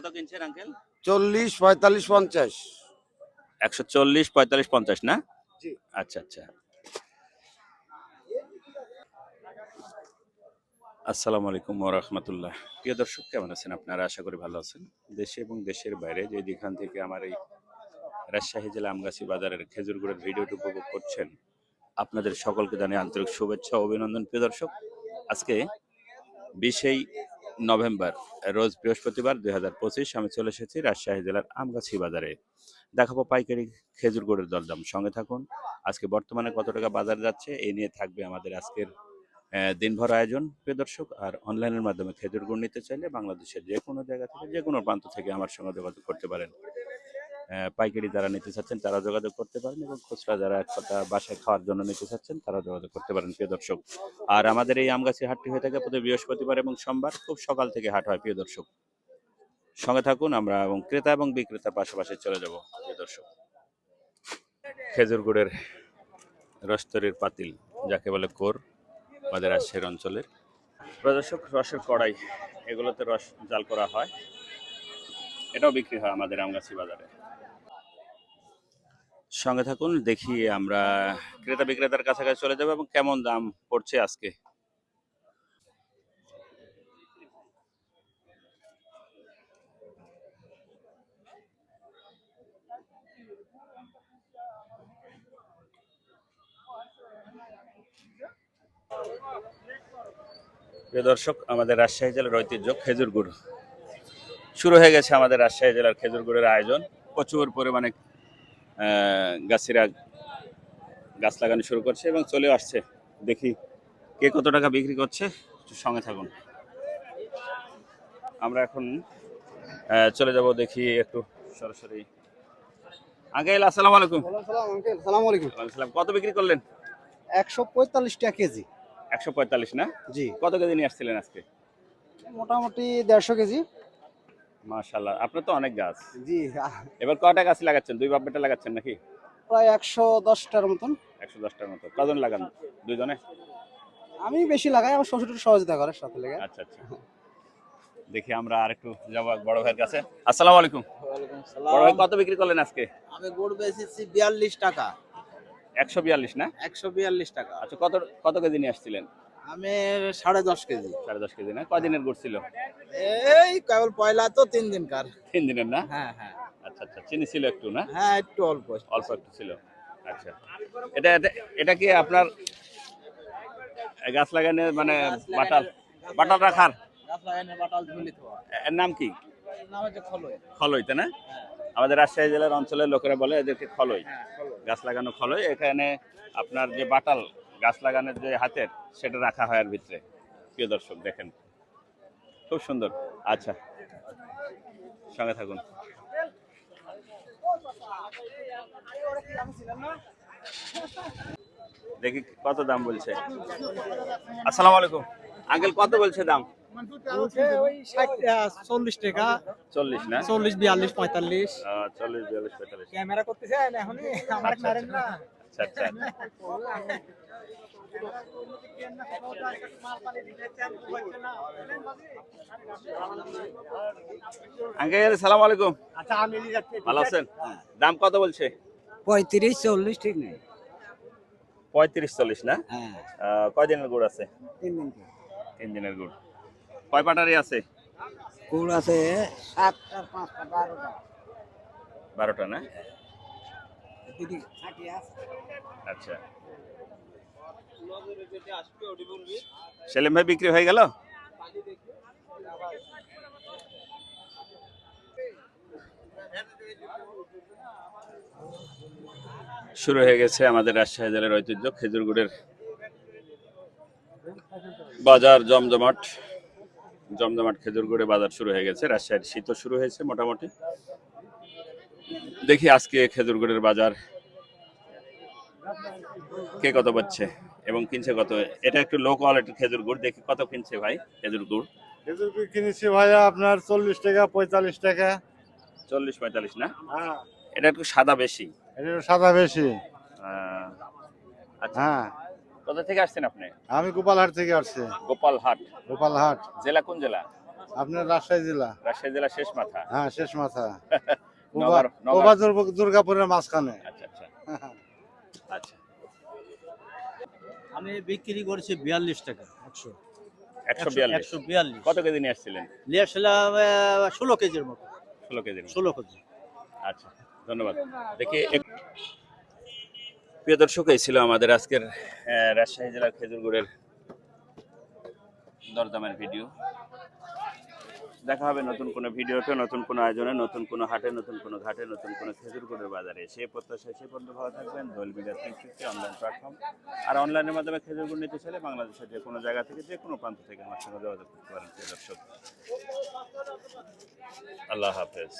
কত কিনছেন আঙ্কেল? চল্লিশ পঁয়তাল্লিশ পঞ্চাশ। একশো চল্লিশ পঁয়তাল্লিশ পঞ্চাশ না? আচ্ছা আচ্ছা। আসসালামু আলাইকুম রহমতুল্লাহ। প্রিয় দর্শক কেমন আছেন আপনারা? আশা করি ভালো আছেন। দেশে এবং দেশের বাইরে যে যেখান থেকে আমার এই রাজশাহী জেলা আমগাছি বাজারের খেজুর গুড়ের ভিডিওটি উপভোগ করছেন আপনাদের সকলকে জানাই আন্তরিক শুভেচ্ছা ও অভিনন্দন। প্রিয় দর্শক আজকে বিশেই নভেম্বর, রোজ বৃহস্পতিবার দুই হাজার পঁচিশ আমি চলে এসেছি রাজশাহী জেলার আমগাছি বাজারে। দেখাবো পাইকারি খেজুর গুড়ের দরদাম। সঙ্গে থাকুন, আজকে বর্তমানে কত টাকা বাজার যাচ্ছে এই নিয়ে থাকবে আমাদের আজকের দিনভর আয়োজন। প্রিয় দর্শক, আর অনলাইনের মাধ্যমে খেজুর গুড় নিতে চাইলে বাংলাদেশের যে কোনো জায়গা থেকে যে কোনো প্রান্ত থেকে আমার সঙ্গে যোগাযোগ করতে পারেন। পাইকারি যারা নিতে চাচ্ছেন, তারা যোগাযোগ করতে পারেন এবং খুচরা যারা এক কথা বাসায় খাওয়ার জন্য নিতে চাচ্ছেন, তারা যোগাযোগ করতে পারেন, প্রিয় দর্শক। আর আমাদের এই আমগাছি হাটটি হয়ে থাকে প্রতি বৃহস্পতিবার এবং সোমবার, খুব সকাল থেকে হাট হয়, প্রিয় দর্শক। সঙ্গে থাকুন, আমরা এবং ক্রেতা এবং বিক্রেতা পাশাপাশি চলে যাব, প্রিয় দর্শক। খেজুর গুড়ের রস্তরের পাতিল, যাকে বলে কোর, আমাদের রাজশাহীর অঞ্চলের। প্রদর্শক রসের কড়াই, এগুলোতে রস জাল করা হয়। এটাও বিক্রি হয় আমাদের আমগাছি বাজারে। সঙ্গে থাকুন, দেখি আমরা ক্রেতা বিক্রেতার কাছাকাছি চলে যাব এবং কেমন দাম পড়ছে আজকে? প্রিয় দর্শক, আমাদের রাজশাহী জেলার ঐতিহ্য খেজুর গুড়। শুরু হয়ে গেছে আমাদের রাজশাহী জেলার খেজুর গুড়ের আয়োজন। প্রচুর পরিমাণে গাছিরা গাছ লাগানো শুরু করছে এবং চলে আসছে। দেখি কে কত টাকা বিক্রি করছে একটু সঙ্গে থাকুন। আমরা এখন চলে যাব দেখি একটু সরাসরি। আঙ্কেল আসসালামু আলাইকুম। সালাম আলাইকুম। আসসালাম কত বিক্রি করলেন? একশো পঁয়তাল্লিশ টাকা কেজি। একশো পঁয়তাল্লিশ না? জি। কত কেজি নিয়ে আসছিলেন আজকে? মোটামুটি দেড়শো কেজি। মাশাল্লাহ আপনার তো অনেক গাছ। জি এবার কয়টা গাছ লাগাচ্ছেন? দুই বাপ বেটা লাগাচ্ছেন নাকি? প্রায় একশো দশটার মতন। একশো দশটার মতো। কজন লাগান? দুইজনে? আমি বেশি লাগাই আমার শ্বশুর একটু সহযোগিতা করে সাথে লেগে। আচ্ছা আচ্ছা। দেখি আমরা আর একটু যাব বড় ভাইয়ের কাছে। আসসালামু আলাইকুম। বড় ভাই কত বিক্রি করলেন আজকে? আমি গুড় বেচেছি বিয়াল্লিশ টাকা। একশো বিয়াল্লিশ না? একশো বিয়াল্লিশ টাকা। আচ্ছা কত কত কেজি নিয়ে আসছিলেন? আমি সাড়ে দশ কেজি। সাড়ে দশ কেজি না? কদিনের গুড় ছিল? এই কেবল পয়লা তো তিন দিনকার। তিন দিনের না? হ্যাঁ হ্যাঁ। আচ্ছা আচ্ছা। চিনি ছিল একটু না? হ্যাঁ একটু অল্প অল্প একটু ছিল। আচ্ছা। এটা এটা- কি আপনার গাছ লাগানো মানে বাটাল? বাটাল রাখার? এর নাম কি? খলই। তাই না? আমাদের রাজশাহী জেলার অঞ্চলের লোকেরা বলে এদেরকে খলই। হ্যাঁ গাছ লাগানো খলই। এখানে আপনার যে বাটাল গাছ লাগানোর যে হাতের সেটা রাখা হয় আর ভিতরে। প্রিয় দর্শক দেখেন। খুব সুন্দর। আচ্ছা। সঙ্গে থাকুন। দেখি কত দাম বলছে। আসসালামু আলাইকুম। আঙ্কেল কত বলছে দাম? চল্লিশ টাকা চল্লিশ না? চল্লিশ বিয়াল্লিশ পঁয়তাল্লিশ। চল্লিশ বিয়াল্লিশ পঁয়তাল্লিশ ক্যামেরা করতেছেন এখনই। আমার না আচ্ছা আচ্ছা। আঙ্কেল সালাম আলাইকুম। আচ্ছা আমি ভালো আছেন? দাম কত বলছে? পঁয়ত্রিশ চল্লিশ ঠিক নেই। পঁয়ত্রিশ চল্লিশ না? হ্যাঁ। আহ, কয় দিনের গুড় আছে? তিন দিনের গুড়। কয় পাটারি আছে? গুড় আছে সাতটা পাঁচটা বারোটা। বারোটা না? আচ্ছা। সেলিম ভাই বিক্রি হয়ে গেল? শুরু হয়ে গেছে আমাদের রাজশাহী জেলার ঐতিহ্য খেজুর গুড়ের বাজার জমজমাট। জমজমাট খেজুর গুড়ে বাজার শুরু হয়ে গেছে, রাজশাহীর শীত শুরু হয়েছে মোটামুটি। দেখি আজকে খেজুর গুড়ের বাজার কে কত পাচ্ছে? এবং কিনছে কত? এটা একটু লো কোয়ালিটির খেজুর গুড় দেখি কত কিনছে ভাই খেজুর গুড়? খেজুর গুড় কিনেছি ভাইয়া আপনার চল্লিশ টাকা পঁয়তাল্লিশ টাকা। চল্লিশ পঁয়তাল্লিশ না? হ্যাঁ। এটা একটু সাদা বেশি। এটা একটু সাদা বেশি। আচ্ছা। হ্যাঁ। কোথা থেকে আসছেন আপনি? আমি গোপালহাট থেকে আসছি। গোপালহাট। গোপালহাট। জেলা কোন জেলা? আপনার রাজশাহী জেলা। রাজশাহী জেলা শেষ মাথা। হ্যাঁ শেষ মাথা। দুর্গাপুরের মাঝখানে। আচ্ছা আচ্ছা। আচ্ছা। আমি বিক্রি করেছি বিয়াল্লিশ টাকা। একশো। একশো বিয়াল্লিশ। একশো বিয়াল্লিশ। কত কেজি নিয়ে আসছিলেন? নিয়ে আসলাম ষোলো কেজির মতো। ষোলো কেজি ষোলো কেজি। আচ্ছা ধন্যবাদ। দেখি এক- প্রিয় দর্শক এই ছিল আমাদের আজকের আহ, রাজশাহী জেলার খেজুর গুড়ের দরদামের ভিডিও। দেখা হবে নতুন কোনো ভিডিওতে, নতুন কোনো আয়োজনে, নতুন কোনো হাটে, নতুন কোনো ঘাটে, নতুন কোনো খেজুর গুড়ের বাজারে। সেই প্রত্যাশায় সেই পর্যন্ত ভালো থাকবেন। দোল থ্রি ফিফটি অনলাইন প্ল্যাটফর্ম আর অনলাইনের মাধ্যমে খেজুর গুড় নিতে চাইলে বাংলাদেশের যে কোনো জায়গা থেকে, যে কোনো প্রান্ত থেকে আমার সঙ্গে যোগাযোগ করতে পারেন দর্শক। আল্লাহ হাফেজ।